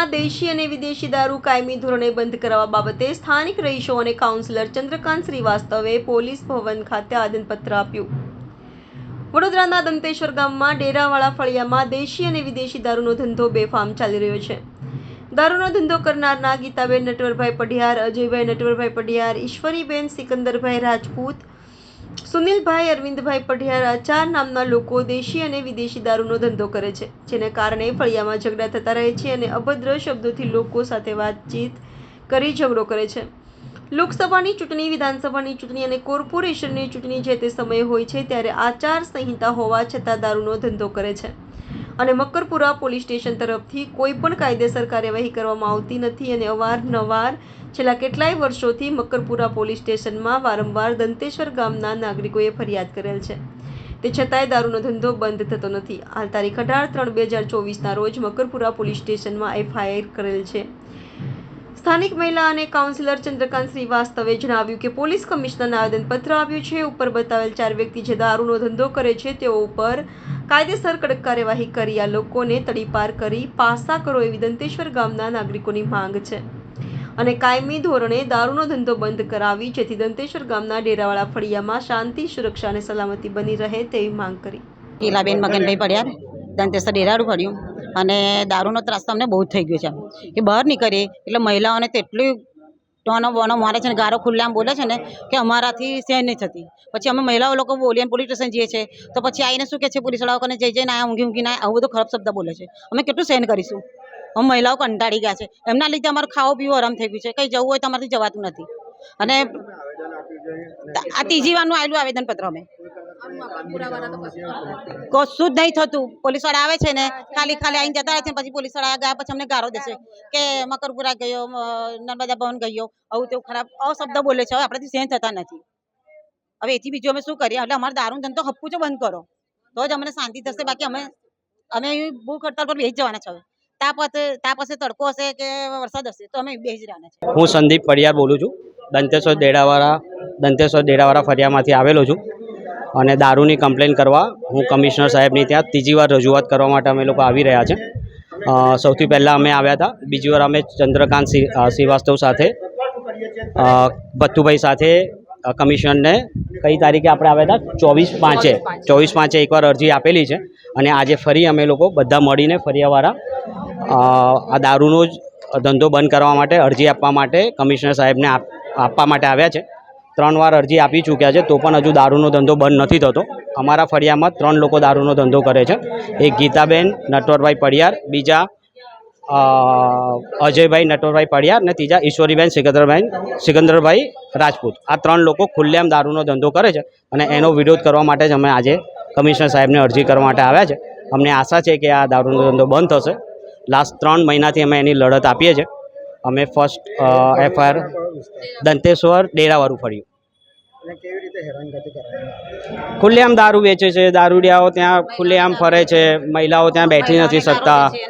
ફળિયામાં દેશી અને વિદેશી દારૂ કાયમી ધોરણે બંધ કરવા બાબતે સ્થાનિક રહીશો અને કાઉન્સિલર ચંદ્રકાંત શ્રીવાસ્તવે પોલીસ ભવન ખાતે આદનપત્ર આપ્યું. વડોદરાના દંતેશ્વર ગામમાં ડેરાવાળા ફળિયામાં દેશી અને વિદેશી દારૂનો ધંધો બેફામ ચાલી રહ્યો છે. દારૂનો ધંધો કરનારના ગીતાબેન નટવરભાઈ પઢિયાર, અજયભાઈ નટવરભાઈ પઢિયાર, ઈશ્વરીબેન સિકંદરભાઈ રાજપૂત સુનિલભાઈ, અરવિંદભાઈ પઢિયાર આ ચાર નામના લોકો દેશી અને વિદેશી દારૂનો ધંધો કરે છે, જેને કારણે ફળિયામાં ઝઘડા થતા રહે છે અને અભદ્ર શબ્દોથી લોકો સાથે વાતચીત કરી ઝઘડો કરે છે. લોકસભાની ચૂંટણી, વિધાનસભાની ચૂંટણી અને કોર્પોરેશનની ચૂંટણી જે તે સમયે હોય છે ત્યારે આચાર સંહિતા હોવા છતાં દારૂનો ધંધો કરે છે. અને મકરપુરા પોલીસ સ્ટેશન તરફથી કોઈ પણ કાયદેસર કાર્યવાહી કરવામાં આવતી નથી અને અવારનવાર છેલ્લા કેટલાય વર્ષોથી મકરપુરા પોલીસ સ્ટેશનમાં વારંવાર દંતેશ્વર ગામના નાગરિકોએ ફરિયાદ કરેલ છે. તે છતાંય દારૂનો ધંધો બંધ થતો નથી. હાલ તારીખ અઢાર ત્રણ બે હજાર ચોવીસના રોજ મકરપુરા પોલીસ સ્ટેશનમાં એફઆઈઆર કરેલ છે. સ્થાનિક મહિલા અને કાઉન્સિલર ચંદ્રકાંત શ્રીવાસ્તવે જણાવ્યું કે પોલીસ કમિશનરને આવેદનપત્ર આવ્યું છે. ઉપર બતાવેલ ચાર વ્યક્તિ જે દારૂનો ધંધો કરે છે, તેઓ ઉપર કાયદેસર કડક કાર્યવાહી કરી આ લોકોને તડીપાર કરી પાસા કરો એવી દંતેશ્વર ગામના નાગરિકોની માંગ છે. અને કાયમી ધોરણે દારૂનો ધંધો બંધ કરાવી જેથી દંતેશ્વર ગામના ડેરાવાળા ફળિયામાં શાંતિ, સુરક્ષા અને સલામતી બની રહે તેવી માંગ કરી. ગીલાબેન મગનભાઈ પડ્યા દંતેશ્વર ડેરાડું પડ્યું અને દારૂનો ત્રાસ અમને બહુ થઈ ગયો છે કે બહાર નીકળીએ, એટલે મહિલાઓને તેટલી ટોનો બોનો મારે છે ને, ગારો ખુલ્લામાં બોલે છે ને, કે અમારાથી સહેન નહીં થતી. પછી અમે મહિલાઓ લોકો બોલીએ પોલીસ સ્ટેશન જઈએ છીએ, તો પછી આવીને શું કહે છે? પોલીસવાળાઓ કને જઈ જઈને આ ઊંઘી ઊંઘીને આવું બધું ખરાબ શબ્દ બોલે છે. અમે કેટલું સહન કરીશું? અમે મહિલાઓ કંટાળી ગયા છે. એમના લીધે અમારું ખાવું પીવું આરામ થઈ ગયું છે. કંઈ જવું હોય તો અમારાથી જવાતું નથી. અને આ ત્રીજી વારનું આવેલું આવેદનપત્ર અમે. કશું જ નહીં થતું. પોલીસવાળા આવે છે ને ખાલી ખાલી આવીને જતા રહે છે પછી પોલીસવાળા ગયા પછી અમને ગારો દેશે કે મકરપુરા ગયો નર્મદા ભવન ગયો. આવું તેવું ખરાબ અશબ્દ બોલે છે. હવે આપણાથી સહન થતા નથી. હવે એથી બીજું અમે શું કરીએ? એટલે અમારે દારૂ ધંધો હપ્પું છે બંધ કરો. તો જ અમને શાંતિ થશે. બાકી અમે અમે ભૂખ હડતાલ પર બેસી જવાના છે હવે. તાપ હશે તાપ હશે તડકો હશે કે વરસાદ હશે તો અમે બે જ છે. હું સંદીપ પડિયાર બોલું છું. દંતેશ્વર દેડાવાળા દંતેશ્વર દેડાવાળા ફરિયામાંથી આવેલો છું અને દારૂની કમ્પ્લેન કરવા હું કમિશનર સાહેબની ત્યાં ત્રીજી વાર રજૂઆત કરવા માટે અમે લોકો આવી રહ્યા છે. સૌથી પહેલાં અમે આવ્યા હતા. બીજી વાર અમે ચંદ્રકાંત શ્રી- શ્રીવાસ્તવ સાથે ભથ્થુભાઈ સાથે કમિશનરને કઈ તારીખે આપણે આવ્યા હતા? ચોવીસ પાંચે. ચોવીસ પાંચે એકવાર અરજી આપેલી છે અને આજે ફરી અમે લોકો બધા મળીને ફરિયાવાળા આ દારૂનો જ ધંધો બંધ કરવા માટે અરજી આપવા માટે કમિશનર સાહેબને આપ, આપવા માટે આવ્યા છે. ત્રણ વાર અરજી આપી ચૂક્યા છે, તો પણ હજુ દારૂનો ધંધો બંધ નથી થતો. અમારા ફળિયામાં ત્રણ લોકો દારૂનો ધંધો કરે છે. એક ગીતાબેન, નટવરભાઈ પડિયાર, બીજા અજયભાઈ, નટવરભાઈ પડિયાર અને ત્રીજા ઈશ્વરીબેન સિકંદરભાઈ સિકંદરભાઈ રાજપૂત. આ ત્રણ લોકો ખુલ્લેમ દારૂનો ધંધો કરે છે અને એનો વિરોધ કરવા માટે જ અમે આજે કમિશનર સાહેબને અરજી કરવા માટે આવ્યા છે. અમને આશા છે કે આ દારૂનો ધંધો બંધ થશે. લાસ્ટ ત્રણ મહિનાથી અમે એની લડત આપીએ છીએ. અમે ફર્સ્ટ એફઆઈઆર દંતેશ્વર ડેરાવાળું ફર્યું. ખુલ્લેઆમ દારૂ વેચે છે દારૂડિયાઓ ત્યાં ખુલ્લેઆમ ફરે છે મહિલાઓ ત્યાં બેઠી નથી શકતા.